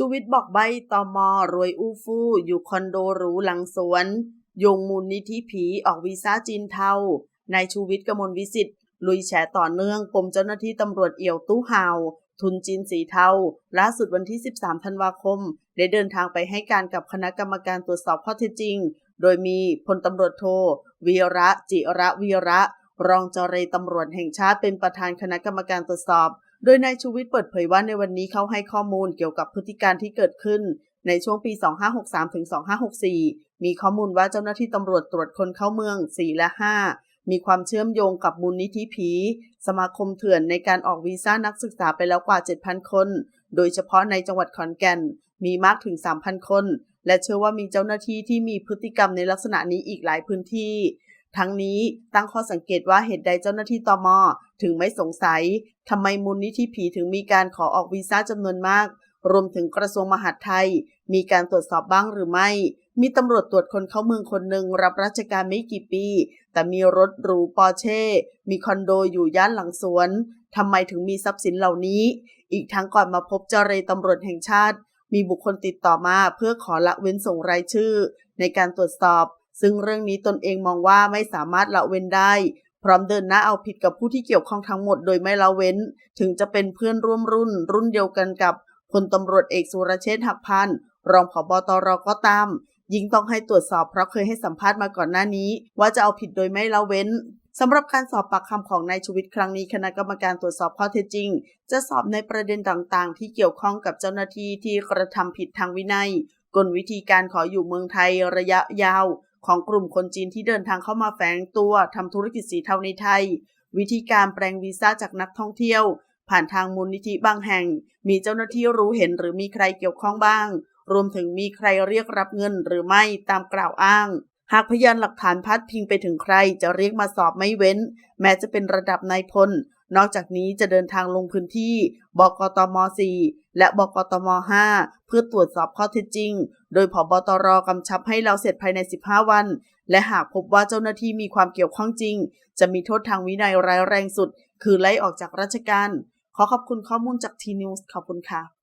ชูวิทย์บอกใบตอมอรวยอู้ฟู่อยู่คอนโดหรูหลังสวนยงมูลนิธิผีออกวีซ่าจีนเทานายชูวิทย์กมลวิสิทธิ์ลุยแฉต่อเนื่องปมเจ้าหน้าที่ตำรวจเอี่ยวตู้หาวทุนจีนสีเทาล่าสุดวันที่ 13 ธันวาคม ได้เดินทางไปให้การกับคณะกรรมการตรวจสอบข้อเท็จจริง โดยมีพลตำรวจโทวีระจิระวีระ รองเจรตำรวจแห่งชาติเป็นประธานคณะกรรมการตรวจสอบ โดยนายชูวิทย์เปิดเผยว่าในวันนี้เขาให้ข้อมูลเกี่ยวกับพฤติการที่เกิดขึ้น ในช่วงปี 2563ถึง2564 มีข้อมูลว่าเจ้าหน้าที่ตำรวจตรวจคนเข้าเมือง 4 และ 5 มีความเชื่อมโยงกับมูลนิธิผี สมาคมเถื่อนในการออกวีซ่านักศึกษาไปแล้วกว่า 7,000 คน โดยเฉพาะในจังหวัดขอนแก่น มีมากถึง 3,000 คน และเชื่อว่ามีเจ้าหน้าที่ที่มีพฤติกรรมในลักษณะนี้อีกหลายพื้นที่ ทั้งนี้ตั้งข้อสังเกตว่าเหตุใดเจ้าหน้าที่ตมถึงไม่สงสัยทำไมมูลนิธิผีถึงมีการขอออกวีซ่าจำนวนมาก รวมถึงกระทรวงมหาดไทย มีการตรวจสอบบ้างหรือไม่ มีตำรวจตรวจคนเข้าเมืองคนหนึ่งรับราชการไม่กี่ปี แต่มีรถหรูปอร์เช่ มีคอนโดอยู่ย่านหลังสวนทำไมถึงมีทรัพย์สินเหล่านี้ อีกทั้งก่อนมาพบเจรตำรวจแห่งชาติ มีบุคคลติดต่อมาเพื่อขอละเว้นส่งรายชื่อ ในการตรวจสอบ ซึ่งเรื่องนี้ตนเองมองว่าไม่สามารถละเว้นได้ พร้อมเดินหน้าเอาผิดกับผู้ที่เกี่ยวข้องทั้งหมดโดยไม่ละเว้น ถึงจะเป็นเพื่อนร่วมรุ่น รุ่นเดียวกันกับพลตำรวจเอกสุรเชษฐ์หักพันรองผบตรก็ตาม ยิ่งต้องให้ตรวจสอบเพราะเคยให้สัมภาษณ์มาก่อนหน้านี้ ว่าจะเอาผิดโดยไม่ละเว้นสำหรับการสอบปากคำของนายชูวิทย์ครั้งนี้คณะกรรมการตรวจสอบข้อเท็จจริง จะสอบในประเด็นต่างๆ ที่เกี่ยวข้องกับเจ้าหน้าที่ที่กระทำผิดทางวินัย กลวิธีการขออยู่เมืองไทยระยะยาว ของกลุ่มคนจีนที่เดินทางเข้ามาแฝงตัวทำธุรกิจสีเทาในไทย วิธีการแปลงวีซ่าจากนักท่องเที่ยว ผ่านทางมูลนิธิบางแห่ง มีเจ้าหน้าที่รู้เห็นหรือมีใครเกี่ยวข้องบ้าง รวมถึงมีใครเรียกรับเงินหรือไม่ตามกล่าวอ้าง หากพยานหลักฐานพัดพิงไปถึงใครจะเรียกมาสอบไม่เว้น แม้จะเป็นระดับนายพล นอกจากนี้จะเดินทางลงพื้นที่ บกตม 4 และบกตม 5 เพื่อตรวจสอบข้อเท็จจริง โดยผบตรกำชับให้เราเสร็จภายใน 15 วัน และหากพบว่าเจ้าหน้าที่มีความเกี่ยวข้องจริง จะมีโทษทางวินัยร้ายแรงสุด คือไล่ออกจากราชการ ขอขอบคุณข้อมูลจากทีนิวส์ขอบคุณค่ะ